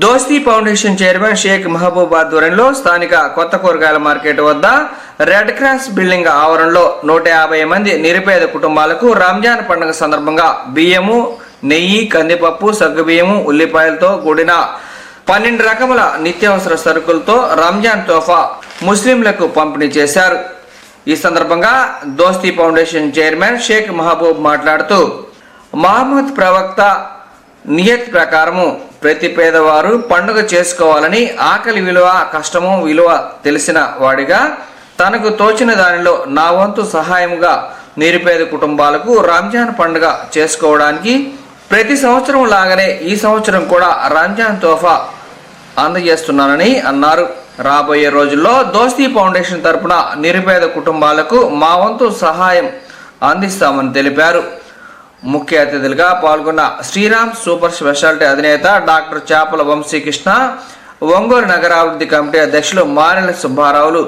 దోస్తీ foundation chairman Sheikh Mahabub ఆధ్వర్యంలో స్థానిక కొత్త కూరగాయల మార్కెట్ వద్ద రెడ్ క్రాస్ బిల్డింగ్ ఆవరణలో నూట యాభై మంది నిరుపేద కుటుంబాలకు రంజాన్ పండుగ సందర్భంగా బియ్యము నెయ్యి కందిపప్పు సగ్గుబియ్యము ఉల్లిపాయలతో కూడిన పన్నెండు రకముల నిత్యావసర సరుకులతో రంజాన్ తోఫా ముస్లింలకు పంపిణీ చేశారు. ఈ సందర్భంగా దోస్తీ ఫౌండేషన్ చైర్మన్ షేక్ మహబూబ్ మాట్లాడుతూ మహమ్మద్ ప్రవక్త నియత్ ప్రకారము ప్రతి పేదవారు పండుగ చేసుకోవాలని ఆకలి విలువ కష్టము విలువ తెలిసిన వాడిగా తనకు తోచిన దానిలో నా వంతు సహాయముగా నిరుపేద కుటుంబాలకు రంజాన్ పండుగ చేసుకోవడానికి ప్రతి సంవత్సరం లాగానే ఈ సంవత్సరం కూడా రంజాన్ తోఫా అందజేస్తున్నానని అన్నారు. రాబోయే రోజుల్లో దోస్తీ ఫౌండేషన్ తరపున నిరుపేద కుటుంబాలకు మా వంతు సహాయం అందిస్తామని తెలిపారు. ముఖ్య అతిథులుగా పాల్గొన్న శ్రీరామ్ సూపర్ స్పెషాలిటీ అధినేత డాక్టర్ చాపల వంశీకృష్ణ ఒంగోలు నగరాభివృద్ధి కమిటీ అధ్యక్షులు మారెల సుబ్బారావులు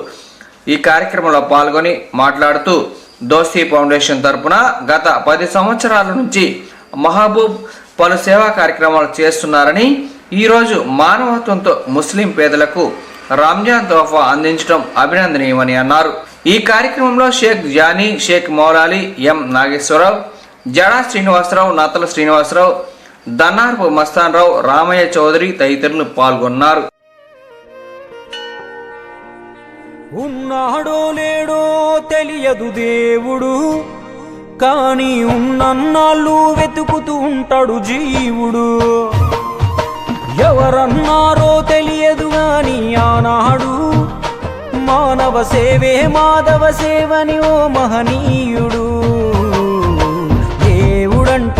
ఈ కార్యక్రమంలో పాల్గొని మాట్లాడుతూ దోస్తీ ఫౌండేషన్ తరపున గత పది సంవత్సరాల నుంచి మహబూబ్ పలు సేవా కార్యక్రమాలు చేస్తున్నారని ఈరోజు మానవత్వంతో ముస్లిం పేదలకు రంజాన్ తోఫా అందించడం అభినందనీయమని అన్నారు. ఈ కార్యక్రమంలో షేక్ జానీ షేక్ మౌలాలి ఎం నాగేశ్వరరావు జడా శ్రీనివాసరావు నత్తల శ్రీనివాసరావు దన్నార్పు మస్తాన్రావు రామయ్య చౌదరి తదితరులు పాల్గొన్నారు. ఉన్నాడో లేడో తెలియదు దేవుడు కానీ ఉన్నన్నాళ్ళు వెతుకుతూ ఉంటాడు జీవుడు. ఎవరన్నారో తెలియదు గాని ఆనాడు మానవ సేవే మాధవ సేవని ఓ మహనీయుడు.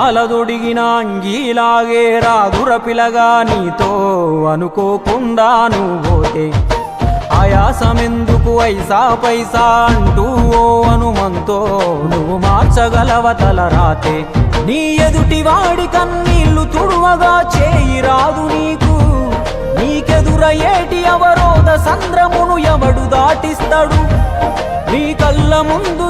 అయాల దొడిగిన అంగీలాగే రాదుర పిలగా నీతో అనుకోకుండా నువ్వోతే ఆయాసమెందుకు ఐసా పైసా అంటూ ఓ అనుమంతో నువ్వు మార్చగలవ తల రాతే. నీ ఎదుటి వాడి కన్నీళ్ళు తుడువగా చేయి రాదు నీకు. నీకెదురయ్యేటి అవరోధ సంద్రమును ఎవడు దాటిస్తాడు? నీ కళ్ళ ముందు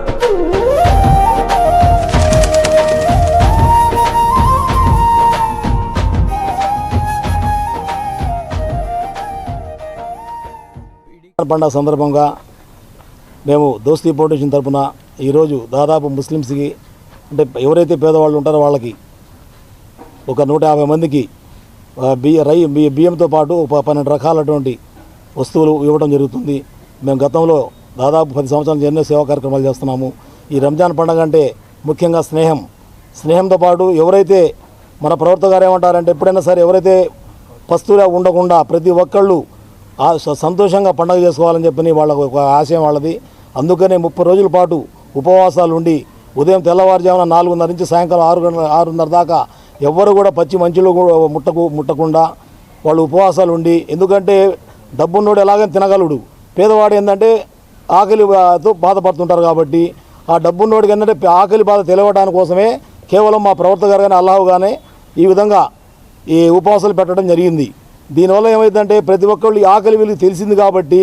పండుగ సందర్భంగా మేము దోస్తీ ఫౌండేషన్ తరపున ఈరోజు దాదాపు ముస్లిమ్స్కి అంటే ఎవరైతే పేదవాళ్ళు ఉంటారో వాళ్ళకి ఒక నూట యాభై మందికి బియ్య రై బియ్య- బియ్యంతో పాటు ఒక పన్నెండు రకాలటువంటి వస్తువులు ఇవ్వడం జరుగుతుంది. మేము గతంలో దాదాపు పది సంవత్సరాల నుంచి ఎన్నో సేవా కార్యక్రమాలు చేస్తున్నాము. ఈ రంజాన్ పండుగ అంటే ముఖ్యంగా స్నేహం. స్నేహంతో పాటు ఎవరైతే మన ప్రవర్త గారు ఏమంటారంటే ఎప్పుడైనా సరే ఎవరైతే పస్తుగా ఉండకుండా ప్రతి ఒక్కళ్ళు సంతోషంగా పండగ చేసుకోవాలని చెప్పని వాళ్ళకు ఒక ఆశయం వాళ్ళది. అందుకనే ముప్పై రోజుల పాటు ఉపవాసాలు ఉండి ఉదయం తెల్లవారుజామున నాలుగున్నర నుంచి సాయంకాలం ఆరు గంటల ఆరున్నర దాకా ఎవ్వరు కూడా పచ్చి మంచులు కూడా ముట్టకు ముట్టకుండా వాళ్ళు ఉపవాసాలు ఉండి ఎందుకంటే డబ్బున్నోడు ఎలాగైనా తినగలడు పేదవాడు ఏంటంటే ఆకలితో బాధపడుతుంటారు కాబట్టి ఆ డబ్బున్నోడికి ఏంటంటే ఆకలి బాధ తెలియడానికి కోసమే కేవలం మా ప్రవర్తక గారు కానీ అల్లాహ్ కానీ ఈ విధంగా ఈ ఉపవాసాలు పెట్టడం జరిగింది. దీనివల్ల ఏమైందంటే ప్రతి ఒక్కళ్ళు ఈ ఆకలి వీళ్ళకి తెలిసింది కాబట్టి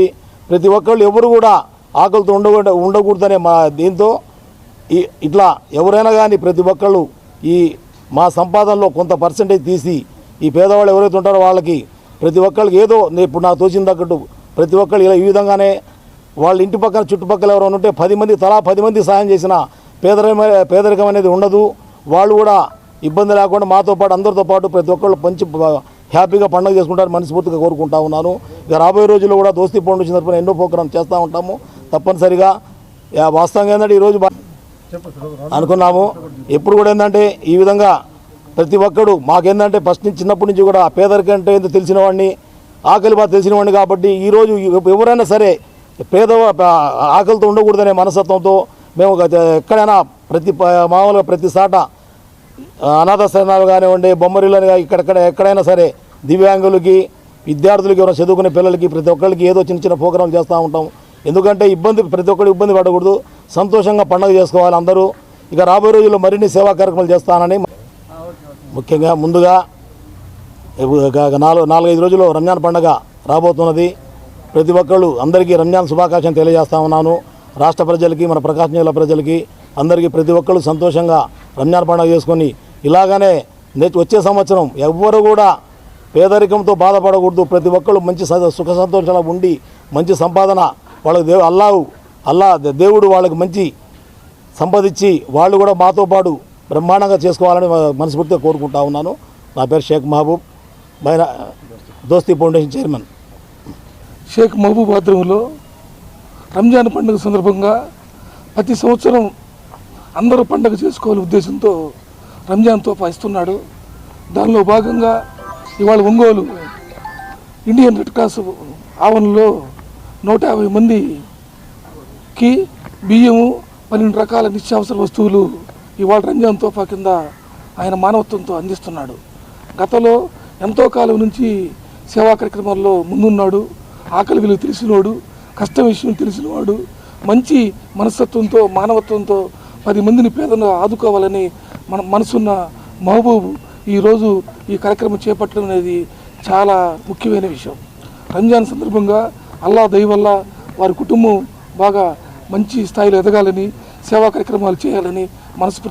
ప్రతి ఒక్కళ్ళు ఎవరు కూడా ఆకలితో ఉండకూడదు ఉండకూడదనే మా దీంతో ఈ ఇట్లా ఎవరైనా కానీ ప్రతి ఒక్కళ్ళు ఈ మా సంపాదనలో కొంత పర్సంటేజ్ తీసి ఈ పేదవాళ్ళు ఎవరైతే ఉంటారో వాళ్ళకి ప్రతి ఒక్కరికి ఏదో ఇప్పుడు నాకు తోచిన తగ్గట్టు ప్రతి ఒక్కళ్ళు ఇలా ఈ విధంగానే వాళ్ళ ఇంటి పక్కన చుట్టుపక్కల ఎవరైనా ఉంటే పది మంది తలా పది మంది సాయం చేసిన పేదరికం పేదరికం అనేది ఉండదు. వాళ్ళు కూడా ఇబ్బంది లేకుండా మాతో పాటు అందరితో పాటు ప్రతి ఒక్కళ్ళు పంచి హ్యాపీగా పండుగ చేసుకుంటారని మనస్ఫూర్తిగా కోరుకుంటా ఉన్నాను. ఇక రాబోయే రోజుల్లో కూడా దోస్తీ ఫౌండేషన్ తరఫున ఎన్నో ప్రోగ్రామ్ చేస్తూ ఉంటాము. తప్పనిసరిగా వాస్తవంగా ఏంటంటే ఈరోజు అనుకున్నాము. ఎప్పుడు కూడా ఏంటంటే ఈ విధంగా ప్రతి ఒక్కడు మాకేందంటే ఫస్ట్ నుంచి చిన్నప్పటి నుంచి కూడా పేదరికం అంటే ఏంటో తెలిసిన వాడిని ఆకలి బాధ తెలిసిన వాడిని కాబట్టి ఈరోజు ఎవరైనా సరే పేద ఆకలితో ఉండకూడదనే మనస్తత్వంతో మేము ఎక్కడైనా ప్రతి మామూలుగా ప్రతి సాట అనాథ శరణాలు కానివ్వండి బొమ్మరిలను ఇక్కడెక్కడ ఎక్కడైనా సరే దివ్యాంగులకి విద్యార్థులకి ఎవరైనా చదువుకునే పిల్లలకి ప్రతి ఒక్కరికి ఏదో చిన్న చిన్న ప్రోగ్రాంలు చేస్తూ ఉంటాం. ఎందుకంటే ఇబ్బంది ప్రతి ఒక్కరు ఇబ్బంది పడకూడదు. సంతోషంగా పండుగ చేసుకోవాలి అందరూ. ఇక రాబోయే రోజుల్లో మరిన్ని సేవా కార్యక్రమాలు చేస్తానని ముఖ్యంగా ముందుగా నాలుగు నాలుగైదు రోజుల్లో రంజాన్ పండుగ రాబోతున్నది. ప్రతి ఒక్కళ్ళు అందరికీ రంజాన్ శుభాకాంక్షలు తెలియజేస్తా ఉన్నాను. రాష్ట్ర ప్రజలకి మన ప్రకాశం జిల్లా ప్రజలకి అందరికీ ప్రతి ఒక్కరు సంతోషంగా రంజాన్ పండుగ చేసుకొని ఇలాగనే వచ్చే సంవత్సరం ఎవ్వరు కూడా పేదరికంతో బాధపడకూడదు. ప్రతి ఒక్కరు మంచి సుఖ సంతోషాలు ఉండి మంచి సంపాదన వాళ్ళకి దేవు అల్లావు అల్లా దేవుడు వాళ్ళకి మంచి సంపాదించి వాళ్ళు కూడా మాతో పాటు బ్రహ్మాండంగా చేసుకోవాలని మనస్ఫూర్తిగా కోరుకుంటా ఉన్నాను. నా పేరు షేక్ మహబూబ్ మైనా దోస్తీ ఫౌండేషన్ చైర్మన్. షేక్ మహబూబ్ ఆధ్వర్యంలో రంజాన్ పండుగ సందర్భంగా ప్రతి సంవత్సరం అందరూ పండగ చేసుకోవాలి ఉద్దేశంతో రంజాన్ తోఫా ఇస్తున్నాడు. దానిలో భాగంగా ఇవాళ ఒంగోలు ఇండియన్ రెడ్ క్రాస్ ఆవరణలో నూట యాభై మందికి బియ్యము పన్నెండు రకాల నిత్యావసర వస్తువులు ఇవాళ రంజాన్ తోఫా కింద ఆయన మానవత్వంతో అందిస్తున్నాడు. గతంలో ఎంతో కాలం నుంచి సేవా కార్యక్రమాల్లో ముందున్నాడు. ఆకలి విలువ తెలిసినవాడు కష్టం విషయం తెలిసినవాడు మంచి మనస్తత్వంతో మానవత్వంతో పది మందిని పేదలను ఆదుకోవాలని మన మనసున్న మహబూబ్ ఈరోజు ఈ కార్యక్రమం చేపట్టడం అనేది చాలా ముఖ్యమైన విషయం. రంజాన్ సందర్భంగా అల్లా దయ వల్ల వారి కుటుంబం బాగా మంచి స్థాయిలో ఎదగాలని సేవా కార్యక్రమాలు చేయాలని మనస్ఫూర్తి